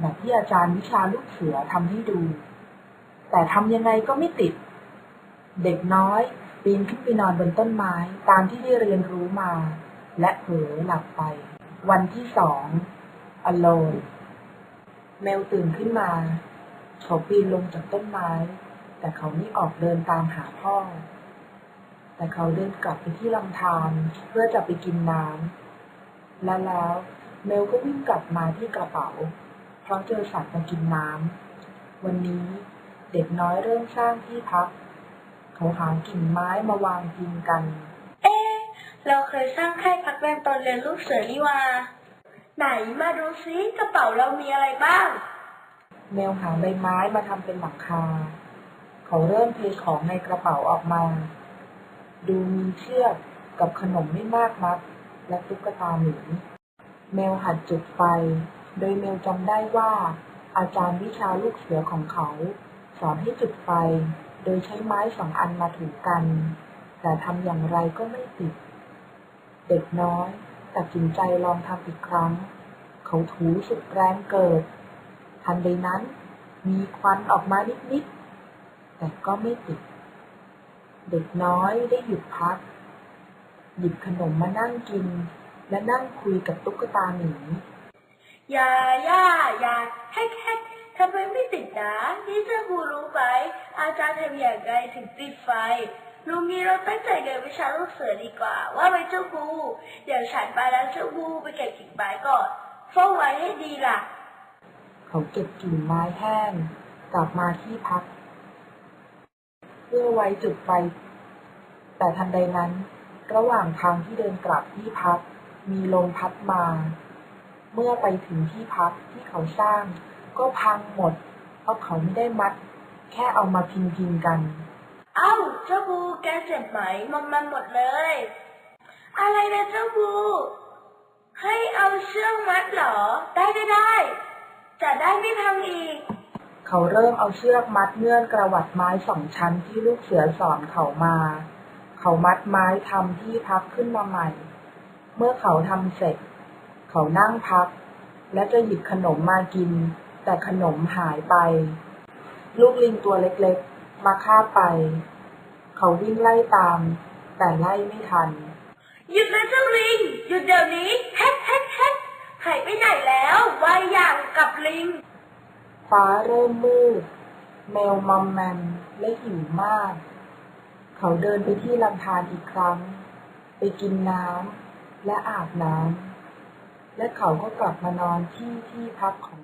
แบบที่อาจารย์วิชาลูกเสือทำให้ดู แต่ทำยังไงก็ไม่ติด เด็กน้อยปีนขึ้นไปนอนบนต้นไม้ตามที่ได้เรียนรู้มา และเผลอหลับไป วันที่สอง alone แมวตื่นขึ้นมา เขาปีนลงจากต้นไม้ แต่เขาไม่ออกเดินตามหาพ่อ แต่เขาเดินกลับไปที่ลำธารเพื่อจะไปกินน้ำและแล้วเมลก็วิ่งกลับมาที่กระเป๋า เพราะเจอสัตว์มากินน้ำ วันนี้เด็กน้อยเริ่มสร้างที่พัก เขาหากิ่งไม้มาวางพิงกัน เอ๊ะ เราเคยสร้างค่ายพักแรมตอนเรียนลูกเสือนี่ว่า ไหนมาดูซิกระเป๋าเรามีอะไรบ้าง แมวหาใบไม้มาทำเป็นหลังคา เขาเริ่มเทของในกระเป๋าออกมา ดูมีเชือกกับขนมไม่มากนักและตุ๊กตาหมีแมวหัดจุดไฟ โดยเมลจำได้ว่า อาจารย์วิชาลูกเสือของเขา สอนให้จุดไฟ โดยใช้ไม้สองอันมาถูกัน แต่ทำอย่างไรก็ไม่ติด เด็กน้อยตัดสินใจลองทำอีกครั้ง เขาถูสุดแรงเกิด ทันใดนั้น มีควันออกมานิดๆ แต่ก็ไม่ติด เด็กน้อยได้หยุดพัก หยิบขนมมานั่งกิน และนั่งคุยกับตุ๊กตาหมี ย่าย่าย่าแฮกแฮกทำไมไม่ติดนะนี่เจ้าบูรู้ไหมอาจารย์ทำอย่างไรถึงติดไฟลุงนี้เราตั้งใจเรียนวิชาลูกเสือดีกว่า ว่าไปเจ้าบูเดี๋ยวฉันไปแล้วเจ้าบูไปเก็บกิ่งไม้ก่อนเฝ้าไว้ให้ดีล่ะ เขาเก็บกิ่งไม้แห้งกลับมาที่พัก เพื่อไว้จุดไฟ แต่ทันใดนั้น ระหว่างทางที่เดินกลับที่พัก มีลมพัดมา เมื่อไปถึงที่พักที่เขาสร้าง ก็พังหมด เพราะเขาไม่ได้มัด แค่เอามาพิงพิงๆกัน เอ้าเจ้าบูแกเจ็บไหมมันมันหมดเลย อะไรนะเจ้าบูให้เอาเชือกมัดเหรอ ได้ได้ได้ จะได้ไม่พังอีก เขาเริ่มเอาเชือกมัดเงื่อนกระหวัดไม้สองชั้นที่ลูกเสือสอนเขามา เขามัดไม้ทำที่พักขึ้นมาใหม่ เมื่อเขาทำเสร็จ เขานั่งพัก และจะหยิบขนมมากิน แต่ขนมหายไป ลูกลิงตัวเล็กๆ มาคาบไป เขาวิ่งไล่ตาม แต่ไล่ไม่ทัน หยุดนะเจ้าลิง หยุดเดี๋ยวนี้แฮกแฮกแฮกหายไปไหนแล้ววายอย่างกับลิง ฟ้าเริ่มมืด แมวมอมแมมและหิวมาก เขาเดินไปที่ลำธารอีกครั้ง ไปกินน้ำและอาบน้ำ และเขาก็กลับมานอนที่ที่พักของ